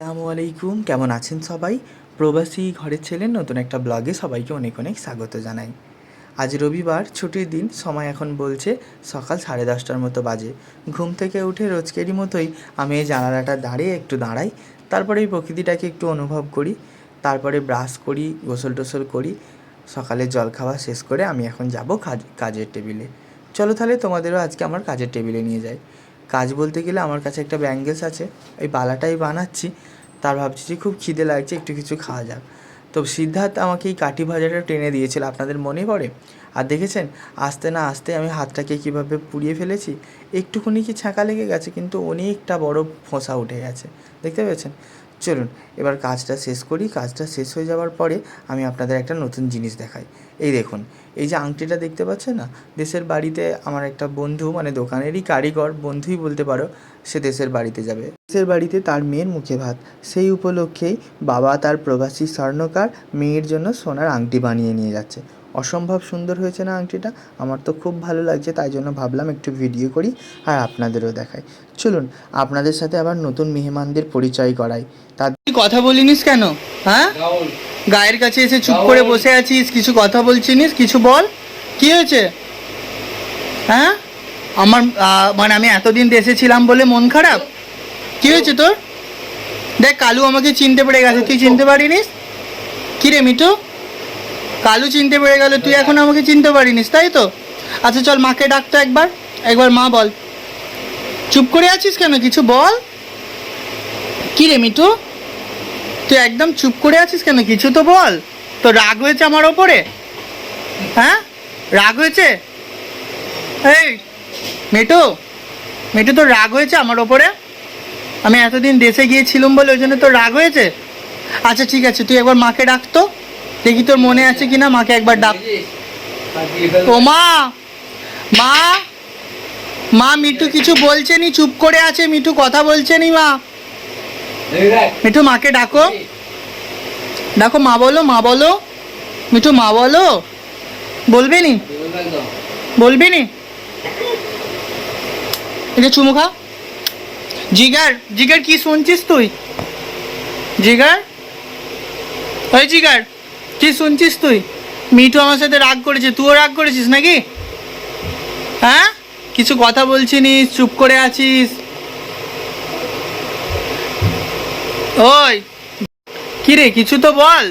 আসসালামু আলাইকুম, কেমন আছেন সবাই? প্রবাসী ঘরের ছেলের নতুন একটা ব্লগে সবাইকে অনেক অনেক স্বাগত জানাই। আজ রবিবার, ছুটির দিন, সময় এখন বলছে সকাল সাড়ে দশটার মতো বাজে। ঘুম থেকে উঠে রোজকেরই মতোই আমি এই জানালাটা দাঁড়িয়ে একটু দাঁড়াই তারপরে এই প্রকৃতিটাকে একটু অনুভব করি, তারপরে ব্রাশ করি, গোসল টোসল করি সকালে জল খাওয়া শেষ করে আমি এখন যাব কাজ, কাজের টেবিলে। চলো তাহলে তোমাদেরও আজকে আমার কাজের টেবিলে নিয়ে যাই। কাজ বলতে গেলে আমার কাছে একটা ব্যাঙ্গেলস আছে, এই বালাটাই বানাচ্ছি। তার ভাবছি যে খুব খিদে লাগছে, একটু কিছু খাওয়া যাক। তো সিদ্ধার্থ আমাকে এই কাঠি ভাজাটা টেনে দিয়েছিল, আপনাদের মনে পড়ে? আর দেখেছেন, আস্তে না আস্তে আমি হাতটাকে কীভাবে পুড়িয়ে ফেলেছি, একটুখানি কি ছাঁকা লেগে গেছে, কিন্তু অনেকটা বড় ফোঁসা উঠে গেছে। দেখতে পেয়েছেন? চলুন, এবার কাজটা শেষ করি। কাজটা শেষ হয়ে যাওয়ার পরে আমি আপনাদের একটা নতুন জিনিস দেখাই। এই দেখুন, এই যে আংটিটা দেখতে পাচ্ছেন না? দেশের বাড়িতে আমার একটা বন্ধু মানে দোকানেরই কারিগর, বন্ধুই বলতে পারো, সে দেশের বাড়িতে যাবে। দেশের বাড়িতে তার মেয়ের মুখে ভাত। সেই উপলক্ষেই বাবা তার প্রবাসী স্বর্ণকার মেয়ের জন্য সোনার আংটি বানিয়ে নিয়ে যাচ্ছে। অসম্ভব সুন্দর হয়েছে না আংটিটা? আমার তো খুব ভালো লাগছে তাই জন্য ভাবলাম একটু ভিডিও করি আর আপনাদেরও দেখাই। চলুন আপনাদের সাথে আবার নতুন মেহমানদের পরিচয় করাই। তাদের কথা বলিনিস কেন? হ্যাঁ? গায়ের কাছে এসে চুপ করে বসে আছিস কিছু কথা বলছিনিস? কিছু বল। কি হয়েছে? হ্যাঁ? আমার আহ, মানে আমি এতদিন দেশে ছিলাম বলে মন খারাপ? কি হয়েছে তোর? দেখ কালু আমাকে চিনতে পেরে গেছে। তুই চিনতে পারিনিস? কি রে মিঠু? কালু চিনতে পেরে গেল, তুই এখন আমাকে চিনতে পারিনিস, তাই তো? আচ্ছা চল মাকে ডাকতো একবার একবার মা বল। চুপ করে আছিস কেন? কিছু বল। কি রে মিঠু? তুই একদম চুপ করে আছিস কেন? কিছু তো বল। তো রাগ হয়েছে আমার ওপরে? হ্যাঁ? রাগ হয়েছে? এই মেটু মেটু তোর রাগ হয়েছে আমার ওপরে? আমি এতদিন দেশে গিয়েছিলাম বলে ওই জন্য তোর রাগ হয়েছে? আচ্ছা ঠিক আছে, তুই একবার মাকে ডাকতো। দেখি তোর মনে আছে কিনা? মাকে একবার ডাক। ও মা! মা! মা, মিঠু কিছু বলছে নি? চুপ করে আছে মিঠু, কথা বলছে নি মা? মিঠু, মাকে ডাকো। ডাকো, মা বলো মা বলো। মিঠু, মা বলো। বলবি নি? বলবি নি? এটা চুমু খা। জিগার জিগার কি শুনছিস তুই? জিগার? ওই জিগার। কি শুনছিস তুই? মিঠু আমার সাথে রাগ করেছে, তুইও রাগ করেছিস নাকি? হ্যাঁ? কিছু কথা বলছিনিস, চুপ করে আছিস? ওই কি রে কিছু তো বল।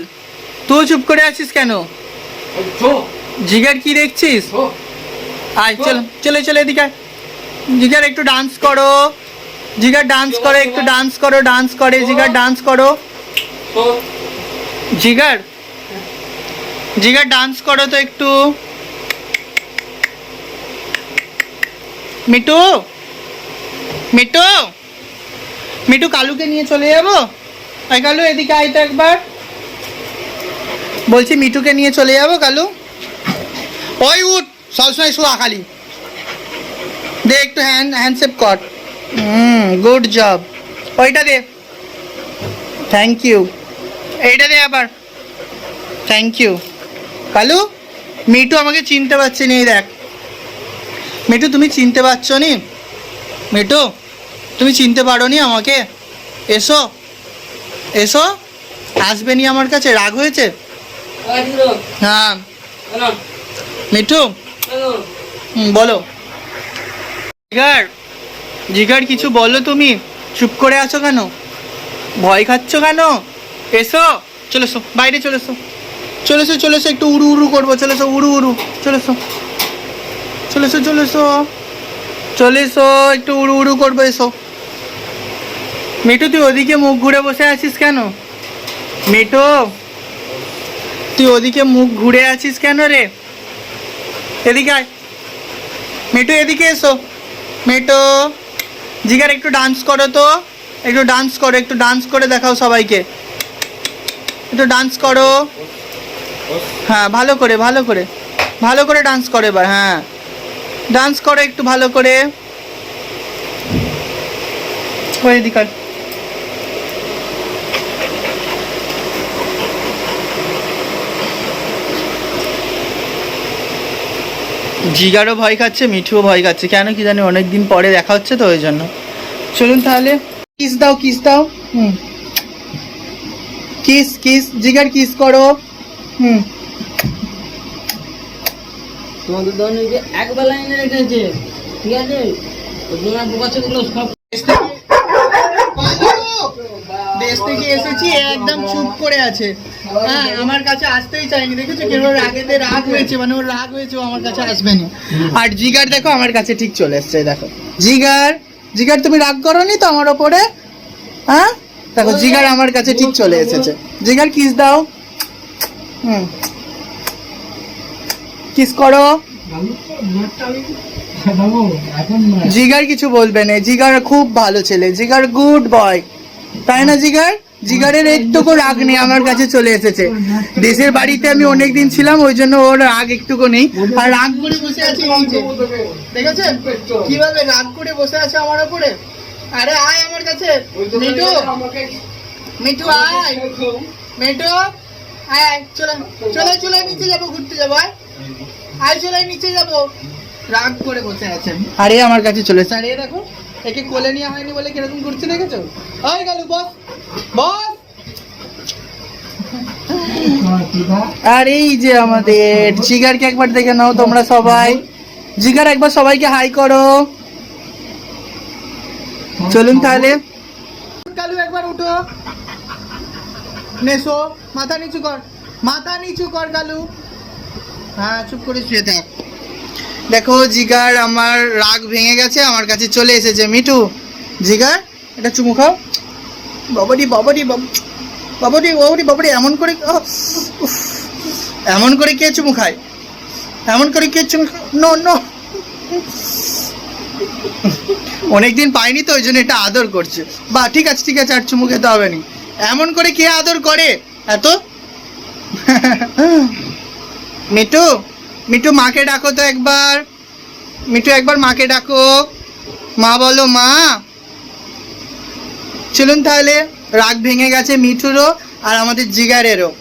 তুই চুপ করে আছিস কেন? জিগার কি দেখছিস? আয়, চল, চলে চলে এদিকে। জিগার একটু ডান্স করো। জিগার ডান্স করে, একটু ডান্স করো ডান্স করে, জিগার ডান্স করো। জিগার জিগার ডান্স করো তো একটু। মিটু? মিটু? মিটু কালুকে নিয়ে চলে যাব? আই কালু, এদিকে আয় তো একবার। বলছি মিটুকে নিয়ে চলে যাব কালু। ওই উঠ সবসময় শোয়া খালি। দে একটু হ্যান্ড হ্যান্ডশেপ কর। হুম গুড জব ওইটা দে। থ্যাংক ইউ এইটা দে আবার। থ্যাংক ইউ কালু মিটু আমাকে চিনতে পারছে নি দেখ। মিটু তুমি চিনতে পারছ নি? মিটু তুমি চিনতে পারো নি আমাকে? এসো এসো। আসবে নি আমার কাছে? রাগ হয়েছে? হ্যাঁ। মিঠু বলো। জিগার জিগার, কিছু বলো তুমি? চুপ করে আছো কেন? ভয় খাচ্ছ কেন? এসো, চলে এসো, বাইরে চলে এসো। চলে এসো চলে এসো, একটু উড়ু উড়ু করব, চলে এসো, উড়ু উড়ু, চলে এসো। চলে এসো চলে এসো। চলে এসো, একটু উড়ু উড়ু করব, এসো। মিঠু, তুই ওদিকে মুখ ঘুরে বসে আছিস কেন? মিঠু, তুই ওদিকে মুখ ঘুরে আছিস কেন রে? এদিকে আয়। মিঠু, এদিকে এসো। মিঠু, জিগার, একটু ডান্স করো তো। একটু ডান্স করো, একটু ডান্স করে দেখাও সবাইকে। একটু ডান্স করো। হ্যাঁ ভালো করে ভালো করে। ভালো করে ডান্স করে এবার হ্যাঁ। ডান্স করো একটু ভালো করে। জিগারও ভয় খাচ্ছে, মিঠুও ভয় খাচ্ছে। কেন কি জানি অনেকদিন পরে দেখা হচ্ছে তো ওই জন্য। চলুন তাহলে। কিস দাও কিস দাও। হুম। কিস কিস জিগার কিস করো। হুম। তোমাদের এনে রেখেছে ঠিক আছে? তোমার বাচ্চাগুলো সব দেশ থেকে এসেছি একদম চুপ করে আছে। হ্যাঁ আমার কাছে আসতেই চাইনি। দেখেছ কেন রাগ হয়েছে মানে ওর রাগ হয়েছে ও আমার কাছে আসবে না। আর জিগার দেখো আমার কাছে ঠিক চলে এসছে দেখো। জিগার জিগার তুমি রাগ করনি তো আমার ওপরে? হ্যাঁ? দেখো জিগার আমার কাছে ঠিক চলে এসেছে। জিগার কিস দাও। হুম। কিস করো। জিগার কিছু বলবে না। জিগার খুব ভালো ছেলে। জিগার গুড বয় তাই না, জিগার? জিগারের একটুকু রাগ নেই, আমার কাছে চলে এসেছে। দেশের বাড়িতে আমি অনেক দিন ছিলাম, ওই জন্য ওর রাগ একটুকু নেই। আর রাগ করে বসে আছে কীভাবে রাগ করে বসে আছে আমার উপরে আরে আয় আমার কাছে। মিঠু। মিঠু, আয়। মিঠু আয় আয় চলে চলে চলে নিচে যাব ঘুরতে যাব আয় আয় চলে নিচে যাব। রাগ করে বসে আছেন আরে আমার কাছে চলে এসে আরে দেখো একে কোলে নিয়ে হয়নি বলে কীরকম ঘুরছে দেখেছ? ওই গেল বস বস। আর এই যে আমাদের জিগারকে একবার দেখে নাও তোমরা সবাই। জিগার একবার সবাইকে হাই করো। চলুন তাহলে। কালু একবার উঠো। নেসো মাথা নিচু কর। মাথা নিচু কর, কালু। হ্যাঁ চুপ করে শুয়ে থাক। দেখো, জিগার আমার রাগ ভেঙে গেছে, আমার কাছে চলে এসেছে। মিঠু, জিগার এটা চুমু খাও। বাবারি বাবারি বাব- বাবারি বাবারি বাবারি এমন করে এমন করে কে চুমু খায়? এমন করে কে চুমু নো নো। অনেকদিন পাইনি তো, ওই জন্য এটা আদর করছে। বা, ঠিক আছে ঠিক আছে, আর চুমু খেতে হবে নি। এমন করে কে আদর করে? এত? মিটু মিটু মাকে ডাকো তো একবার। মিটু একবার মাকে ডাকো। মা বলো, মা। চলুন তাহলে, রাগ ভেঙে গেছে মিঠুরও আর আমাদের জিগারেরও।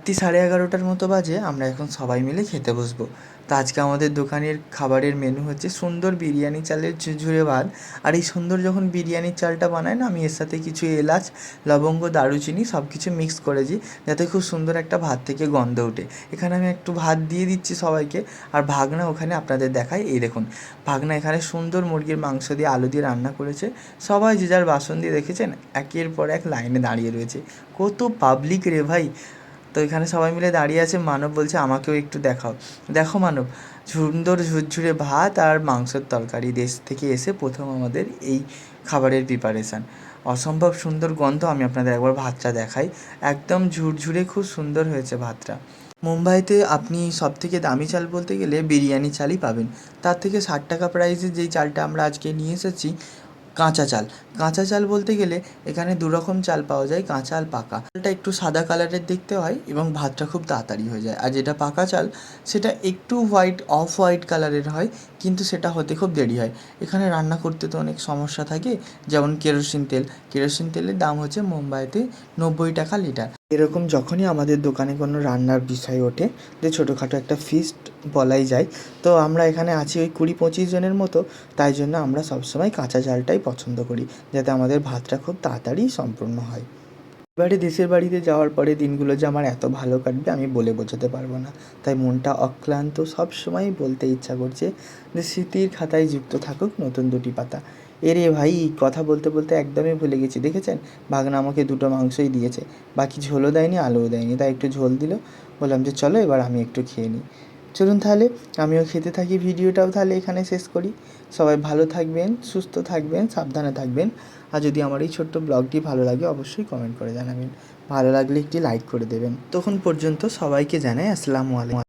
রাত্রি সাড়ে এগারোটার মতো বাজে, আমরা এখন সবাই মিলে খেতে বসবো। তো আজকে আমাদের দোকানের খাবারের মেনু হচ্ছে সুন্দর বিরিয়ানি চালের ঝুরঝুরে ভাত। আর এই সুন্দর যখন বিরিয়ানির চালটা বানায় না, আমি এর সাথে কিছু এলাচ, লবঙ্গ, দারুচিনি সব কিছু মিক্স করেছি যাতে খুব সুন্দর একটা ভাত থেকে গন্ধ ওঠে। এখানে আমি একটু ভাত দিয়ে দিচ্ছি সবাইকে, আর ভাগনা ওখানে আপনাদের দেখায় এই দেখুন, ভাগনা এখানে সুন্দর মুরগির মাংস দিয়ে আলু দিয়ে রান্না করেছে। সবাই যে যার বাসন দিয়ে দেখেছেন, একের পর এক লাইনে দাঁড়িয়ে রয়েছে। কত পাবলিক রে ভাই! তো এখানে সবাই মিলে দাঁড়িয়ে আছে। মানব বলছে, আমাকেও একটু দেখাও। দেখো মানব, সুন্দর ঝুরঝুরে ভাত আর মাংসের তরকারি। দেশ থেকে এসে প্রথম আমাদের এই খাবারের প্রিপারেশান অসম্ভব সুন্দর গন্ধ। আমি আপনাদের একবার ভাতটা দেখাই। একদম ঝুরঝুরে খুব সুন্দর হয়েছে ভাতটা। মুম্বাইতে আপনি সব থেকে দামি চাল বলতে গেলে বিরিয়ানি চালই পাবেন। তার থেকে ষাট টাকা প্রাইসের যেই চালটা আমরা আজকে নিয়ে এসেছি কাঁচা চাল। কাঁচা চাল বলতে গেলে এখানে দুরকম চাল পাওয়া যায়, কাঁচা আর পাকা। চালটা একটু সাদা কালারের দেখতে হয় এবং ভাতটা খুব তাড়াতাড়ি হয়ে যায়। আর যেটা পাকা চাল, সেটা একটু হোয়াইট অফ হোয়াইট কালারের হয়। কিন্তু সেটা হতে খুব দেরি হয়। এখানে রান্না করতে তো অনেক সমস্যা থাকে, যেমন কেরোসিন তেল। কেরোসিন তেলের দাম হচ্ছে মুম্বাইতে নব্বই টাকা লিটার। এরকম যখনই আমাদের দোকানে কোনো রান্নার বিষয় ওঠে, যে ছোটোখাটো একটা ফিস্ট বলাই যায়, তো আমরা এখানে আছি ওই কুড়ি পঁচিশ জনের মতো, তাই জন্য আমরা সবসময় কাঁচা চালটাই পছন্দ করি, যাতে আমাদের ভাতটা খুব তাড়াতাড়ি সম্পূর্ণ হয়। এবারে দেশের বাড়িতে যাওয়ার পরে দিনগুলো যে আমার এত ভালো কাটবে আমি বলে বোঝাতে পারব না। তাই মনটা অক্লান্ত সব সময় বলতে ইচ্ছা করছে যে স্মৃতির খাতায় যুক্ত থাকুক নতুন দুটি পাতা। এরে ভাই, কথা বলতে বলতে একদমই ভুলে গেছি, দেখেছেন? ভাগনা আমাকে দুটো মাংসই দিয়েছে, বাকি ঝোলও দেয়নি, আলুও দেয়নি, তাই একটু ঝোল দিল। বললাম যে চলো এবার আমি একটু খেয়ে নিই। চলুন তাহলে, আমিও খেতে থাকি, ভিডিওটাও তাহলে এখানে শেষ করি। সবাই ভালো থাকবেন, সুস্থ থাকবেন, সাবধানে থাকবেন। আর যদি আমার এই ছোট্ট ব্লগটি ভালো লাগে, অবশ্যই কমেন্ট করে জানাবেন। ভালো লাগলে একটি লাইক করে দেবেন। তখন পর্যন্ত সবাইকে জানাই আসসালামু আলাইকুম।